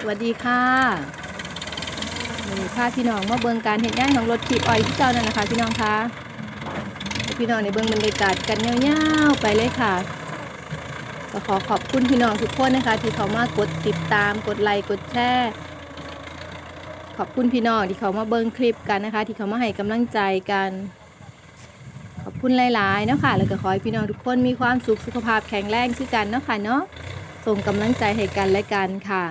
สวัสดีค่ะนี่พาพี่น้องมาเบิ่งการเห็นงานของรถขีบอ้อยที่เจ้านั่นแหละค่ะพี่น้องคะพี่น้องในเบิ่งบรรยากาศกันยาวๆไปเลยค่ะก็ขอขอบคุณพี่น้องทุกคนนะคะ ที่เขามากดติดตามกดไลค์กดแชร์ขอบคุณพี่น้องที่เขามาเบิ่งคลิปกันนะคะ ที่เขามาให้กำลังใจกัน ขอบคุณหลายๆเนาะค่ะ แล้วก็ขอให้พี่น้องทุกคนมีความสุขสุขภาพแข็งแรงคือกันเนาะค่ะเนาะส่งกำลังใจให้กันและกันค่ะ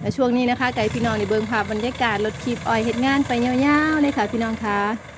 และช่วงนี้นะคะไก่พี่น้องในเบิงภาพบรรยากาศรถคีบอ้อยเห็ดงานไปยาวๆเลยค่ะพี่น้องคะ